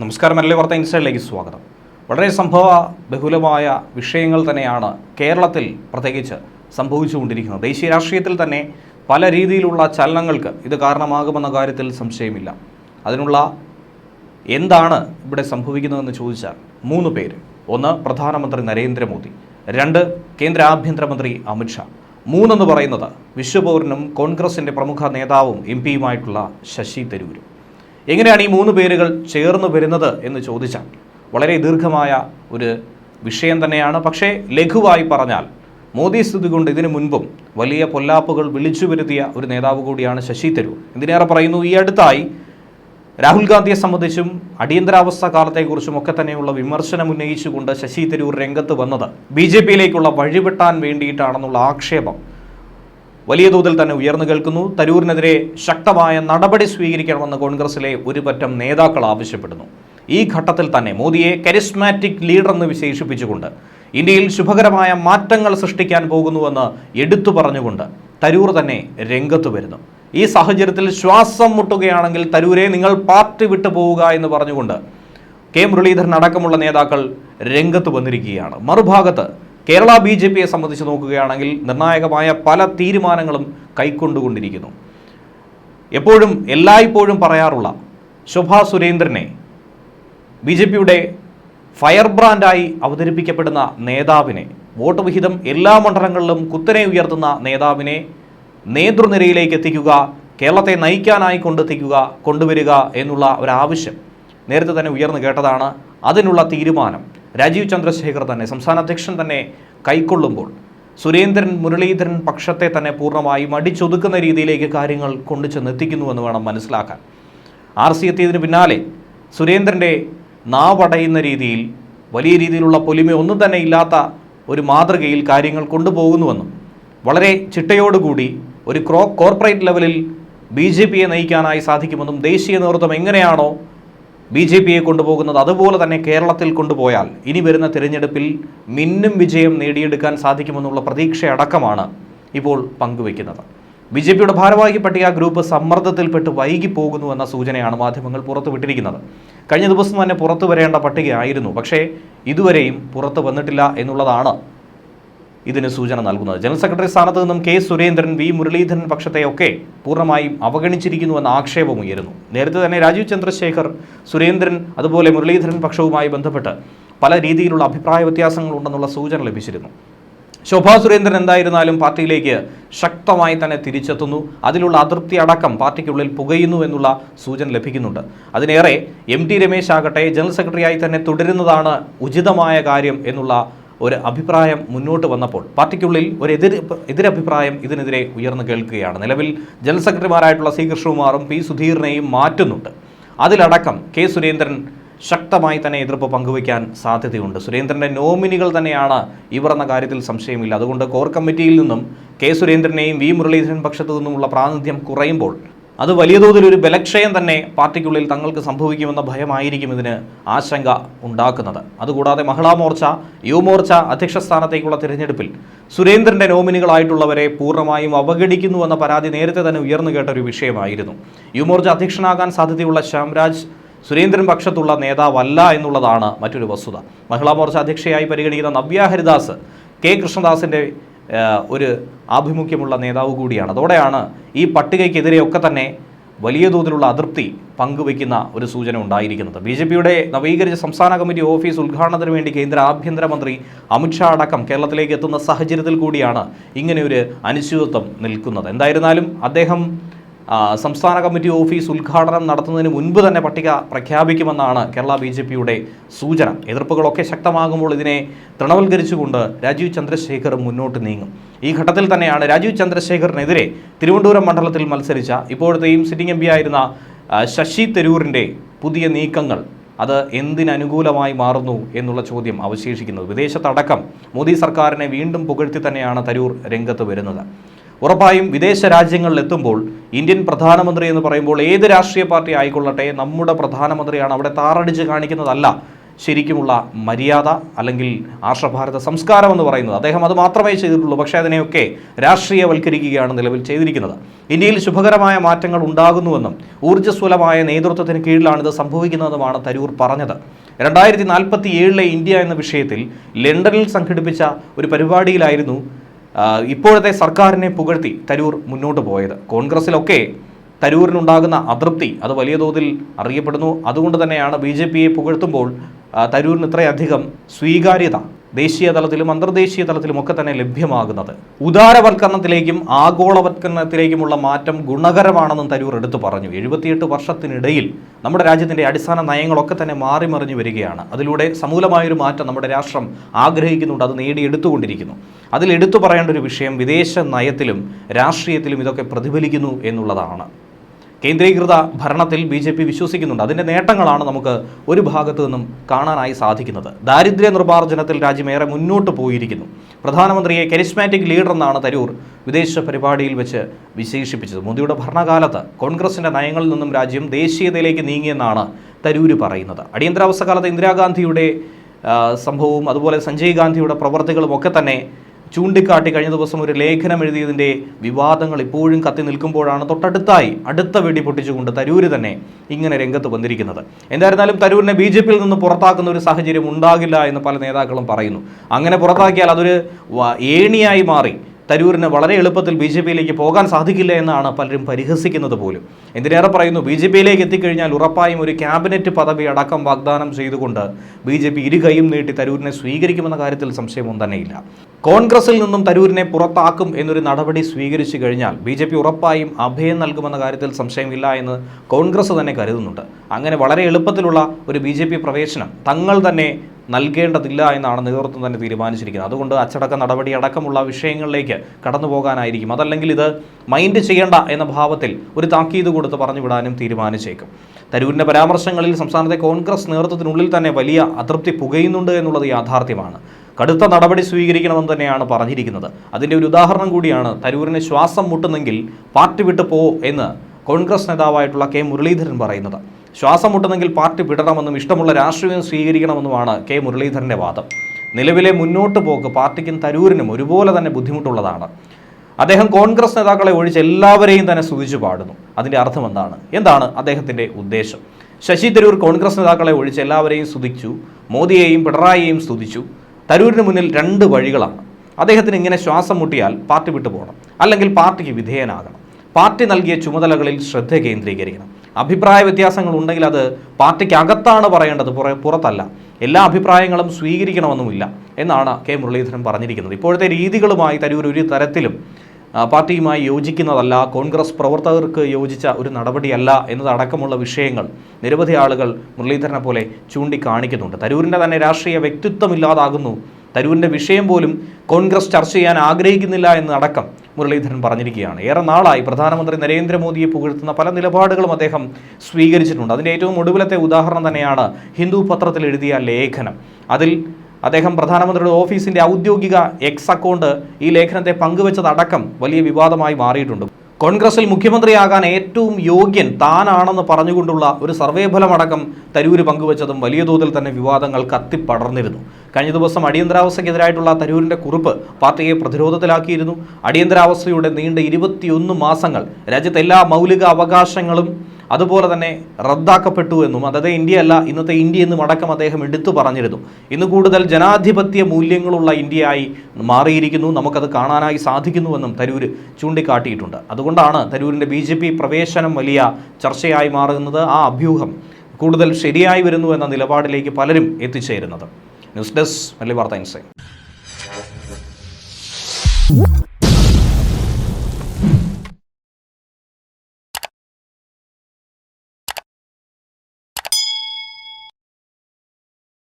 നമസ്കാരം അല്ലെ വാർത്ത ഇൻസൈഡിലേക്ക് സ്വാഗതം. വളരെ സംഭവ ബഹുലമായ വിഷയങ്ങൾ തന്നെയാണ് കേരളത്തിൽ പ്രത്യേകിച്ച് സംഭവിച്ചുകൊണ്ടിരിക്കുന്നത്. ദേശീയ രാഷ്ട്രീയത്തിൽ തന്നെ പല രീതിയിലുള്ള ചലനങ്ങൾക്ക് ഇത് കാരണമാകുമെന്ന കാര്യത്തിൽ സംശയമില്ല. അതിനുള്ള എന്താണ് ഇവിടെ സംഭവിക്കുന്നതെന്ന് ചോദിച്ചാൽ മൂന്ന് പേര്. ഒന്ന് പ്രധാനമന്ത്രി നരേന്ദ്രമോദി രണ്ട് കേന്ദ്ര ആഭ്യന്തരമന്ത്രി അമിത്ഷാ മൂന്നെന്ന് പറയുന്നത് വിശ്വപൗരനും കോൺഗ്രസിന്റെ പ്രമുഖ നേതാവും എം പിയുമായിട്ടുള്ള ശശി തരൂരും. എങ്ങനെയാണ് ഈ മൂന്ന് പേരുകൾ ചേർന്ന് വരുന്നത് എന്ന് ചോദിച്ചാൽ വളരെ ദീർഘമായ ഒരു വിഷയം തന്നെയാണ്. പക്ഷേ ലഘുവായി പറഞ്ഞാൽ മോദി സ്ഥിതി കൊണ്ട് ഇതിനു മുൻപും വലിയ പൊല്ലാപ്പുകൾ വിളിച്ചു വരുത്തിയ ഒരു നേതാവ് കൂടിയാണ് ശശി തരൂർ. എന്തിനേറെ പറയുന്നു? ഈ അടുത്തായി രാഹുൽ ഗാന്ധിയെ സംബന്ധിച്ചും അടിയന്തരാവസ്ഥ കാലത്തെക്കുറിച്ചും ഒക്കെ തന്നെയുള്ള വിമർശനം ഉന്നയിച്ചുകൊണ്ട് ശശി തരൂർ രംഗത്ത് വന്നത് ബി ജെ പിയിലേക്കുള്ള വഴിവെട്ടാൻ വേണ്ടിയിട്ടാണെന്നുള്ള ആക്ഷേപം വലിയ തോതിൽ തന്നെ ഉയർന്നു കേൾക്കുന്നു. തരൂരിനെതിരെ ശക്തമായ നടപടി സ്വീകരിക്കണമെന്ന് കോൺഗ്രസിലെ ഒരുപറ്റം നേതാക്കൾ ആവശ്യപ്പെടുന്നു. ഈ ഘട്ടത്തിൽ തന്നെ മോദിയെ കരിസ്മാറ്റിക് ലീഡർ എന്ന് വിശേഷിപ്പിച്ചുകൊണ്ട് ഇന്ത്യയിൽ ശുഭകരമായ മാറ്റങ്ങൾ സൃഷ്ടിക്കാൻ പോകുന്നുവെന്ന് എടുത്തു പറഞ്ഞുകൊണ്ട് തരൂർ തന്നെ രംഗത്ത് വരുന്നു. ഈ സാഹചര്യത്തിൽ ശ്വാസം മുട്ടുകയാണെങ്കിൽ തരൂരെ നിങ്ങൾ പാർട്ടി വിട്ടു പോവുക എന്ന് പറഞ്ഞുകൊണ്ട് കെ മുരളീധരൻ അടക്കമുള്ള നേതാക്കൾ രംഗത്ത് വന്നിരിക്കുകയാണ്. മറുഭാഗത്ത് കേരള ബി ജെ പിയെ സംബന്ധിച്ച് നോക്കുകയാണെങ്കിൽ നിർണായകമായ പല തീരുമാനങ്ങളും കൈക്കൊണ്ടുകൊണ്ടിരിക്കുന്നു. എപ്പോഴും എല്ലായ്പ്പോഴും പറയാറുള്ള ശോഭാ സുരേന്ദ്രനെ ബി ജെ പിയുടെ ഫയർ ബ്രാൻഡായി അവതരിപ്പിക്കപ്പെടുന്ന നേതാവിനെ വോട്ട് വിഹിതം എല്ലാ മണ്ഡലങ്ങളിലും കുത്തനെ ഉയർത്തുന്ന നേതാവിനെ നേതൃനിരയിലേക്ക് എത്തിക്കുക കേരളത്തെ നയിക്കാനായി കൊണ്ടെത്തിക്കുക കൊണ്ടുവരിക എന്നുള്ള ഒരാവശ്യം നേരത്തെ തന്നെ ഉയർന്നു കേട്ടതാണ്. അതിനുള്ള തീരുമാനം രാജീവ് ചന്ദ്രശേഖർ തന്നെ സംസ്ഥാന അധ്യക്ഷൻ തന്നെ കൈക്കൊള്ളുമ്പോൾ സുരേന്ദ്രൻ മുരളീധരൻ പക്ഷത്തെ തന്നെ പൂർണമായും അടിച്ചൊതുക്കുന്ന രീതിയിലേക്ക് കാര്യങ്ങൾ കൊണ്ടു ചെന്നെത്തിക്കുന്നുവെന്ന് വേണം മനസ്സിലാക്കാൻ. ആർ സി എത്തിയതിന് പിന്നാലെ സുരേന്ദ്രന്റെ നാവടയുന്ന രീതിയിൽ വലിയ രീതിയിലുള്ള പൊലിമ ഒന്നും തന്നെ ഇല്ലാത്ത ഒരു മാതൃകയിൽ കാര്യങ്ങൾ കൊണ്ടുപോകുന്നുവെന്നും വളരെ ചിട്ടയോടുകൂടി ഒരു ക്രോ കോർപ്പറേറ്റ് ലെവലിൽ ബി ജെ പിയെ നയിക്കാനായി സാധിക്കുമെന്നും ദേശീയ നേതൃത്വം എങ്ങനെയാണോ ബി ജെ പിയെ കൊണ്ടുപോകുന്നത് അതുപോലെ തന്നെ കേരളത്തിൽ കൊണ്ടുപോയാൽ ഇനി വരുന്ന തിരഞ്ഞെടുപ്പിൽ മിന്നും വിജയം നേടിയെടുക്കാൻ സാധിക്കുമെന്നുള്ള പ്രതീക്ഷയടക്കമാണ് ഇപ്പോൾ പങ്കുവയ്ക്കുന്നത്. ബി ജെ പിയുടെ ഭാരവാഹി പട്ടിക ഗ്രൂപ്പ് സമ്മർദ്ദത്തിൽപ്പെട്ട് വൈകി പോകുന്നു എന്ന സൂചനയാണ് മാധ്യമങ്ങൾ പുറത്തുവിട്ടിരിക്കുന്നത്. കഴിഞ്ഞ ദിവസം തന്നെ പുറത്തു വരേണ്ട പട്ടികയായിരുന്നു. പക്ഷേ ഇതുവരെയും പുറത്തു വന്നിട്ടില്ല എന്നുള്ളതാണ് ഇതിന് സൂചന നൽകുന്നത്. ജനറൽ സെക്രട്ടറി സ്ഥാനത്ത് നിന്നും കെ സുരേന്ദ്രൻ വി മുരളീധരൻ പക്ഷത്തെയൊക്കെ പൂർണമായും അവഗണിച്ചിരിക്കുന്നുവെന്ന ആക്ഷേപം ഉയരുന്നു. നേരത്തെ തന്നെ രാജീവ് ചന്ദ്രശേഖർ സുരേന്ദ്രൻ അതുപോലെ മുരളീധരൻ പക്ഷവുമായി ബന്ധപ്പെട്ട് പല രീതിയിലുള്ള അഭിപ്രായ വ്യത്യാസങ്ങളുണ്ടെന്നുള്ള സൂചന ലഭിച്ചിരുന്നു. ശോഭാ സുരേന്ദ്രൻ എന്തായിരുന്നാലും പാർട്ടിയിലേക്ക് ശക്തമായി തന്നെ തിരിച്ചെത്തുന്നു. അതിലുള്ള അതൃപ്തി അടക്കം പാർട്ടിക്കുള്ളിൽ പുകയുന്നു എന്നുള്ള സൂചന ലഭിക്കുന്നുണ്ട്. അതിനേറെ എം ടി രമേശ് ആകട്ടെ ജനറൽ സെക്രട്ടറിയായി തന്നെ തുടരുന്നതാണ് ഉചിതമായ കാര്യം എന്നുള്ള ഒരു അഭിപ്രായം മുന്നോട്ട് വന്നപ്പോൾ പാർട്ടിക്കുള്ളിൽ ഒരു എതിർ എതിരഭിപ്രായം ഇതിനെതിരെ ഉയർന്നു കേൾക്കുകയാണ്. നിലവിൽ ജനറൽ സെക്രട്ടറിമാരായിട്ടുള്ള സി കൃഷ്ണകുമാറും പി സുധീറിനെയും മാറ്റുന്നുണ്ട്. അതിലടക്കം കെ സുരേന്ദ്രൻ ശക്തമായി തന്നെ എതിർപ്പ് പങ്കുവയ്ക്കാൻ സാധ്യതയുണ്ട്. സുരേന്ദ്രന്റെ നോമിനികൾ തന്നെയാണ് ഇവർ എന്ന കാര്യത്തിൽ സംശയമില്ല. അതുകൊണ്ട് കോർ കമ്മിറ്റിയിൽ നിന്നും കെ സുരേന്ദ്രനെയും വി മുരളീധരൻ പക്ഷത്തു നിന്നുമുള്ള പ്രാതിനിധ്യം കുറയുമ്പോൾ അത് വലിയ തോതിൽ ഒരു ബലക്ഷയം തന്നെ പാർട്ടിക്കുള്ളിൽ തങ്ങൾക്ക് സംഭവിക്കുമെന്ന ഭയമായിരിക്കും ഇതിന് ആശങ്ക ഉണ്ടാക്കുന്നത്. അതുകൂടാതെ മഹിളാ മോർച്ച യുവമോർച്ച അധ്യക്ഷ സ്ഥാനത്തേക്കുള്ള തിരഞ്ഞെടുപ്പിൽ സുരേന്ദ്രന്റെ നോമിനികളായിട്ടുള്ളവരെ പൂർണമായും അവഗണിക്കുന്നുവെന്ന പരാതി നേരത്തെ തന്നെ ഉയർന്നു കേട്ട ഒരു വിഷയമായിരുന്നു യുവമോർച്ച അധ്യക്ഷനാകാൻ സാധ്യതയുള്ള ശ്യാംരാജ് സുരേന്ദ്രൻ പക്ഷത്തുള്ള നേതാവല്ല എന്നുള്ളതാണ് മറ്റൊരു വസ്തുത. മഹിളാ മോർച്ച അധ്യക്ഷയായി പരിഗണിക്കുന്ന നവ്യ ഹരിദാസ് കെ കൃഷ്ണദാസിന്റെ ഏഹ്, ഒരു ആഭിമുഖ്യമുള്ള നേതാവ് കൂടിയാണ്. അതോടെയാണ് ഈ പട്ടികയ്ക്കെതിരെയൊക്കെ തന്നെ വലിയ തോതിലുള്ള അതൃപ്തി പങ്കുവയ്ക്കുന്ന ഒരു സൂചന ഉണ്ടായിരിക്കുന്നത്. ബി ജെ പിയുടെ നവീകരിച്ച സംസ്ഥാന കമ്മിറ്റി ഓഫീസ് ഉദ്ഘാടനത്തിന് വേണ്ടി കേന്ദ്ര ആഭ്യന്തരമന്ത്രി അമിത്ഷാ അടക്കം കേരളത്തിലേക്ക് എത്തുന്ന സാഹചര്യത്തിൽ കൂടിയാണ് ഇങ്ങനെയൊരു അനിശ്ചിതത്വം നിൽക്കുന്നത്. എന്തായിരുന്നാലും അദ്ദേഹം സംസ്ഥാന കമ്മിറ്റി ഓഫീസ് ഉദ്ഘാടനം നടത്തുന്നതിന് മുൻപ് തന്നെ പട്ടിക പ്രഖ്യാപിക്കുമെന്നാണ് കേരള ബി ജെ പിയുടെ സൂചന. എതിർപ്പുകളൊക്കെ ശക്തമാകുമ്പോൾ ഇതിനെ തൃണവൽക്കരിച്ചുകൊണ്ട് രാജീവ് ചന്ദ്രശേഖർ മുന്നോട്ട് നീങ്ങും. ഈ ഘട്ടത്തിൽ തന്നെയാണ് രാജീവ് ചന്ദ്രശേഖറിനെതിരെ തിരുവനന്തപുരം മണ്ഡലത്തിൽ മത്സരിച്ച ഇപ്പോഴത്തെയും സിറ്റിംഗ് എം പി ആയിരുന്ന ശശി തരൂരിന്റെ പുതിയ നീക്കങ്ങൾ. അത് എന്തിനനുകൂലമായി മാറുന്നു എന്നുള്ള ചോദ്യം അവശേഷിക്കുന്നത്. വിദേശത്തടക്കം മോദി സർക്കാരിനെ വീണ്ടും പുകഴ്ത്തി തന്നെയാണ് തരൂർ രംഗത്ത് വരുന്നത്. ഉറപ്പായും വിദേശ രാജ്യങ്ങളിൽ എത്തുമ്പോൾ ഇന്ത്യൻ പ്രധാനമന്ത്രി എന്ന് പറയുമ്പോൾ ഏത് രാഷ്ട്രീയ പാർട്ടി ആയിക്കൊള്ളട്ടെ നമ്മുടെ പ്രധാനമന്ത്രിയാണ് അവിടെ താറടിച്ച് കാണിക്കുന്നതല്ല ശരിക്കുമുള്ള മര്യാദ അല്ലെങ്കിൽ ആർഷഭാരത സംസ്കാരം എന്ന് പറയുന്നത്. അദ്ദേഹം അത് മാത്രമേ ചെയ്തിട്ടുള്ളൂ പക്ഷേ അതിനെയൊക്കെ രാഷ്ട്രീയവൽക്കരിക്കുകയാണ് നിലവിൽ ചെയ്തിരിക്കുന്നത്. ഇന്ത്യയിൽ ശുഭകരമായ മാറ്റങ്ങൾ ഉണ്ടാകുന്നുവെന്നും ഊർജസ്വലമായ നേതൃത്വത്തിന് കീഴിലാണ് ഇത് സംഭവിക്കുന്നതെന്നുമാണ് തരൂർ പറഞ്ഞത്. രണ്ടായിരത്തി നാൽപ്പത്തി ഏഴിലെ ഇന്ത്യ എന്ന വിഷയത്തിൽ ലണ്ടനിൽ സംഘടിപ്പിച്ച ഒരു പരിപാടിയിലായിരുന്നു ഇപ്പോഴത്തെ സർക്കാരിനെ പുകഴ്ത്തി തരൂർ മുന്നോട്ട് പോയത്. കോൺഗ്രസിലൊക്കെ തരൂരിനുണ്ടാകുന്ന അതൃപ്തി അത് വലിയ തോതിൽ അറിയപ്പെടുന്നു. അതുകൊണ്ട് തന്നെയാണ് ബി പുകഴ്ത്തുമ്പോൾ തരൂരിന് ഇത്രയധികം സ്വീകാര്യത ദേശീയ തലത്തിലും അന്തർദേശീയ തലത്തിലും ഒക്കെ തന്നെ ലഭ്യമാകുന്നത്. ഉദാരവൽക്കരണത്തിലേക്കും ആഗോളവൽക്കരണത്തിലേക്കുമുള്ള മാറ്റം ഗുണകരമാണെന്നും തരൂർ എടുത്തു പറഞ്ഞു. എഴുപത്തിയെട്ട് വർഷത്തിനിടയിൽ നമ്മുടെ രാജ്യത്തിന്റെ അടിസ്ഥാന നയങ്ങളൊക്കെ തന്നെ മാറിമറിഞ്ഞു വരികയാണ്. അതിലൂടെ സമൂലമായൊരു മാറ്റം നമ്മുടെ രാഷ്ട്രം ആഗ്രഹിക്കുന്നുണ്ട് അത് നേടിയെടുത്തുകൊണ്ടിരിക്കുന്നു. അതിൽ എടുത്തു പറയേണ്ട ഒരു വിഷയം വിദേശ നയത്തിലും രാഷ്ട്രീയത്തിലും ഇതൊക്കെ പ്രതിഫലിക്കുന്നു എന്നുള്ളതാണ്. കേന്ദ്രീകൃത ഭരണത്തിൽ ബി ജെ പി വിശ്വസിക്കുന്നുണ്ട്. അതിന്റെ നേട്ടങ്ങളാണ് നമുക്ക് ഒരു ഭാഗത്തു നിന്നും കാണാനായി സാധിക്കുന്നത്. ദാരിദ്ര്യ നിർമ്മാർജനത്തിൽ രാജ്യം ഏറെ മുന്നോട്ട് പോയിരിക്കുന്നു. പ്രധാനമന്ത്രിയെ കരിസ്മാറ്റിക് ലീഡർ എന്നാണ് തരൂർ വിദേശ പരിപാടിയിൽ വെച്ച് വിശേഷിപ്പിച്ചത്. മോദിയുടെ ഭരണകാലത്ത് കോൺഗ്രസിന്റെ നയങ്ങളിൽ നിന്നും രാജ്യം ദേശീയതയിലേക്ക് നീങ്ങിയെന്നാണ് തരൂര് പറയുന്നത്. അടിയന്തരാവസ്ഥ കാലത്ത് ഇന്ദിരാഗാന്ധിയുടെ സംഭവവും അതുപോലെ സഞ്ജയ് ഗാന്ധിയുടെ പ്രവർത്തികളും ഒക്കെ തന്നെ ചൂണ്ടിക്കാട്ടി കഴിഞ്ഞ ദിവസം ഒരു ലേഖനം എഴുതിയതിന്റെ വിവാദങ്ങൾ ഇപ്പോഴും കത്തി നിൽക്കുമ്പോഴാണ് തൊട്ടടുത്തായി അടുത്ത വെടി പൊട്ടിച്ചുകൊണ്ട് തരൂര് തന്നെ ഇങ്ങനെ രംഗത്ത് വന്നിരിക്കുന്നത്. എന്തായിരുന്നാലും തരൂരിനെ ബി ജെ പിയിൽ നിന്ന് പുറത്താക്കുന്ന ഒരു സാഹചര്യം ഉണ്ടാകില്ല എന്ന് പല നേതാക്കളും പറയുന്നു. അങ്ങനെ പുറത്താക്കിയാൽ അതൊരു ഏണിയായി മാറി. തരൂരിന് വളരെ എളുപ്പത്തിൽ ബി ജെ പിയിലേക്ക് പോകാൻ സാധിക്കില്ല എന്നാണ് പലരും പരിഹസിക്കുന്നത് പോലും. എന്തിനേറെ പറയുന്നു ബി ജെ പിയിലേക്ക് എത്തിക്കഴിഞ്ഞാൽ ഉറപ്പായും ഒരു ക്യാബിനറ്റ് പദവി അടക്കം വാഗ്ദാനം ചെയ്തുകൊണ്ട് ബി ജെ പി ഇരുകൈയും നീട്ടി തരൂരിനെ സ്വീകരിക്കുമെന്ന കാര്യത്തിൽ സംശയമൊന്നും തന്നെയില്ല. കോൺഗ്രസിൽ നിന്നും തരൂരിനെ പുറത്താക്കും എന്നൊരു നടപടി സ്വീകരിച്ചു കഴിഞ്ഞാൽ ബി ജെ പി ഉറപ്പായും അഭയം നൽകുമെന്ന കാര്യത്തിൽ സംശയമില്ല എന്ന് കോൺഗ്രസ് തന്നെ കരുതുന്നുണ്ട്. അങ്ങനെ വളരെ എളുപ്പത്തിലുള്ള ഒരു ബി പ്രവേശനം തങ്ങൾ തന്നെ നൽകേണ്ടതില്ല എന്നാണ് നേതൃത്വം തന്നെ തീരുമാനിച്ചിരിക്കുന്നത്. അതുകൊണ്ട് അച്ചടക്ക നടപടി അടക്കമുള്ള വിഷയങ്ങളിലേക്ക് കടന്നു പോകാനായിരിക്കും. അതല്ലെങ്കിൽ ഇത് മൈൻഡ് ചെയ്യേണ്ട എന്ന ഭാവത്തിൽ ഒരു താക്കീത് കൊടുത്ത് പറഞ്ഞു വിടാനും തീരുമാനിച്ചേക്കും. തരൂരിന്റെ പരാമർശങ്ങളിൽ സംസ്ഥാനത്തെ കോൺഗ്രസ് നേതൃത്വത്തിനുള്ളിൽ തന്നെ വലിയ അതൃപ്തി പുകയുന്നുണ്ട് എന്നുള്ളത് യാഥാർത്ഥ്യമാണ്. കടുത്ത നടപടി സ്വീകരിക്കണമെന്ന് തന്നെയാണ് പറഞ്ഞിരിക്കുന്നത്. അതിന്റെ ഒരു ഉദാഹരണം കൂടിയാണ് തരൂരിന് ശ്വാസം മുട്ടുന്നെങ്കിൽ പാർട്ടി വിട്ടു പോ എന്ന് കോൺഗ്രസ് നേതാവായിട്ടുള്ള കെ മുരളീധരൻ പറയുന്നത്. ശ്വാസം മുട്ടുന്നെങ്കിൽ പാർട്ടി വിടണമെന്നും ഇഷ്ടമുള്ള രാഷ്ട്രീയം സ്വീകരിക്കണമെന്നുമാണ് കെ മുരളീധരന്റെ വാദം. നിലവിലെ മുന്നോട്ട് പോക്ക് പാർട്ടിക്കും തരൂരിനും ഒരുപോലെ തന്നെ ബുദ്ധിമുട്ടുള്ളതാണ്. അദ്ദേഹം കോൺഗ്രസ് നേതാക്കളെ ഒഴിച്ച് എല്ലാവരെയും തന്നെ സ്തുതിച്ചു പാടുന്നു. അതിന്റെ അർത്ഥം എന്താണ്? എന്താണ് അദ്ദേഹത്തിന്റെ ഉദ്ദേശം? ശശി തരൂർ കോൺഗ്രസ് നേതാക്കളെ ഒഴിച്ച് എല്ലാവരെയും സ്തുതിച്ചു മോദിയെയും പിണറായിയെയും സ്തുതിച്ചു. തരൂരിന് മുന്നിൽ രണ്ട് വഴികളാണ്. അദ്ദേഹത്തിന് ഇങ്ങനെ ശ്വാസം മുട്ടിയാൽ പാർട്ടി വിട്ടുപോകണം. അല്ലെങ്കിൽ പാർട്ടിക്ക് വിധേയനാകണം. പാർട്ടി നൽകിയ ചുമതലകളിൽ ശ്രദ്ധ കേന്ദ്രീകരിക്കണം. അഭിപ്രായ വ്യത്യാസങ്ങൾ ഉണ്ടെങ്കിൽ അത് പാർട്ടിക്ക് അകത്താണ് പറയേണ്ടത് പുറത്തല്ല. എല്ലാ അഭിപ്രായങ്ങളും സ്വീകരിക്കണമെന്നുമില്ല എന്നാണ് കെ മുരളീധരൻ പറഞ്ഞിരിക്കുന്നത്. ഇപ്പോഴത്തെ രീതികളുമായി തരൂർ ഒരു തരത്തിലും പാർട്ടിയുമായി യോജിക്കുന്നതല്ല കോൺഗ്രസ് പ്രവർത്തകർക്ക് യോജിച്ച ഒരു നടപടിയല്ല എന്നതടക്കമുള്ള വിഷയങ്ങൾ നിരവധി ആളുകൾ മുരളീധരനെ പോലെ ചൂണ്ടിക്കാണിക്കുന്നുണ്ട്. തരൂരിന്റെ തന്നെ രാഷ്ട്രീയ വ്യക്തിത്വമില്ലാതാകുന്നു തരൂരിന്റെ വിഷയം പോലും കോൺഗ്രസ് ചർച്ച ചെയ്യാൻ ആഗ്രഹിക്കുന്നില്ല എന്നടക്കം മുരളീധരൻ പറഞ്ഞിരിക്കുകയാണ്. ഏറെ നാളായി പ്രധാനമന്ത്രി നരേന്ദ്രമോദിയെ പുകഴ്ത്തുന്ന പല നിലപാടുകളും അദ്ദേഹം സ്വീകരിച്ചിട്ടുണ്ട്. അതിന്റെ ഏറ്റവും ഒടുവിലത്തെ ഉദാഹരണം തന്നെയാണ് ഹിന്ദു പത്രത്തിൽ എഴുതിയ ലേഖനം. അതിൽ അദ്ദേഹം പ്രധാനമന്ത്രിയുടെ ഓഫീസിന്റെ ഔദ്യോഗിക എക്സ് അക്കൗണ്ട് ഈ ലേഖനത്തെ പങ്കുവച്ചതടക്കം വലിയ വിവാദമായി മാറിയിട്ടുണ്ട്. കോൺഗ്രസിൽ മുഖ്യമന്ത്രിയാകാൻ ഏറ്റവും യോഗ്യൻ താനാണെന്ന് പറഞ്ഞുകൊണ്ടുള്ള ഒരു സർവേ ഫലമടക്കം തരൂര് പങ്കുവച്ചതും വലിയ തോതിൽ തന്നെ വിവാദങ്ങൾ കത്തിപ്പടർന്നിരുന്നു. കഴിഞ്ഞ ദിവസം അടിയന്തരാവസ്ഥയ്ക്കെതിരായിട്ടുള്ള തരൂരിന്റെ കുറിപ്പ് പാർട്ടിയെ പ്രതിരോധത്തിലാക്കിയിരുന്നു. അടിയന്തരാവസ്ഥയുടെ നീണ്ട ഇരുപത്തിയൊന്ന് മാസങ്ങൾ രാജ്യത്തെ എല്ലാ മൗലിക അവകാശങ്ങളും അതുപോലെ തന്നെ റദ്ദാക്കപ്പെട്ടു എന്നും അതായത് ഇന്ത്യ അല്ല ഇന്നത്തെ ഇന്ത്യ എന്നും അടക്കം അദ്ദേഹം എടുത്തു പറഞ്ഞിരുന്നു. ഇന്ന് കൂടുതൽ ജനാധിപത്യ മൂല്യങ്ങളുള്ള ഇന്ത്യയായി മാറിയിരിക്കുന്നു. നമുക്കത് കാണാനായി സാധിക്കുന്നുവെന്നും തരൂര് ചൂണ്ടിക്കാട്ടിയിട്ടുണ്ട്. അതുകൊണ്ടാണ് തരൂരിന്റെ ബി പ്രവേശനം വലിയ ചർച്ചയായി മാറുന്നത്. ആ അഭ്യൂഹം കൂടുതൽ ശരിയായി വരുന്നു എന്ന നിലപാടിലേക്ക് പലരും എത്തിച്ചേരുന്നത്. ന്യൂസ് ഡെസ്ക് മല്ലി വാർത്ത ഇൻസൈൻ